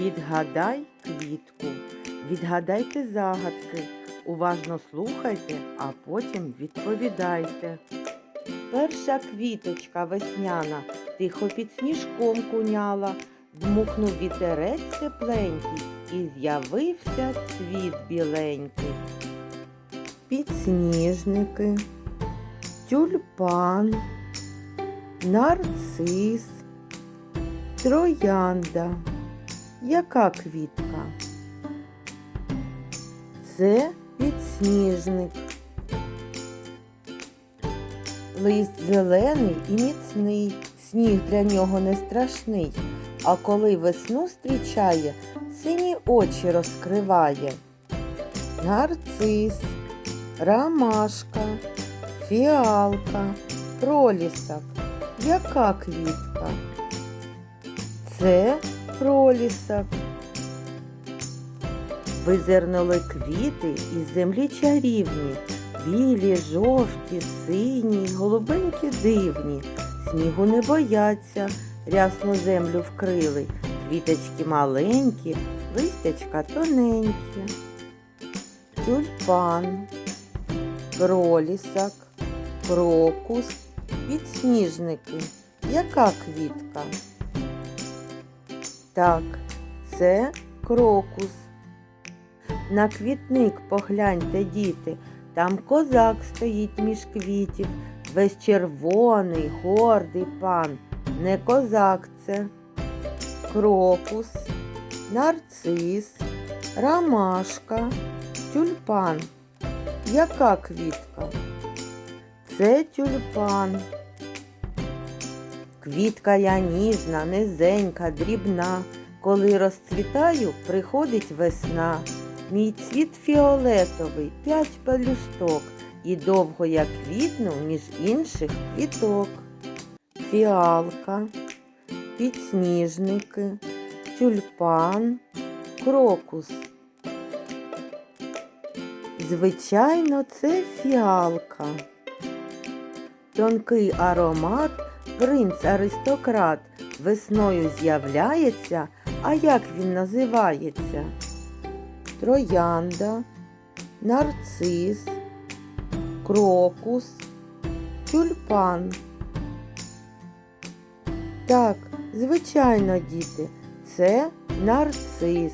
Відгадай квітку. Відгадайте загадки. Уважно слухайте, а потім відповідайте. Перша квіточка весняна тихо під сніжком куняла, дмухнув вітерець тепленький і з'явився цвіт біленький. Підсніжники, тюльпан, нарцис, троянда. Яка квітка? Це підсніжник. Лист зелений і міцний, сніг для нього не страшний, а коли весну зустрічає, сині очі розкриває. Нарцис, ромашка, фіалка, пролісок. Яка квітка? Це пролісок. Визирнули квіти із землі чарівні, білі, жовті, сині, голубенькі дивні, снігу не бояться, рясну землю вкрили, квіточки маленькі, листячка тоненькі, тюльпан, пролісок, крокус, підсніжники. Яка квітка? Так, це крокус. На квітник погляньте, діти, там козак стоїть між квітів, весь червоний, гордий пан. Не козак це, крокус, нарцис, ромашка, тюльпан. Яка квітка? Це тюльпан. Квітка я ніжна, низенька, дрібна. Коли розцвітаю, приходить весна. Мій цвіт фіолетовий, п'ять пелюсток, і довго я квітну між інших квіток. Фіалка, підсніжники, тюльпан, крокус. Звичайно, це фіалка. Тонкий аромат, принц аристократ, весною з'являється, а як він називається? Троянда, нарцис, крокус, тюльпан. Так, звичайно, діти, це нарцис.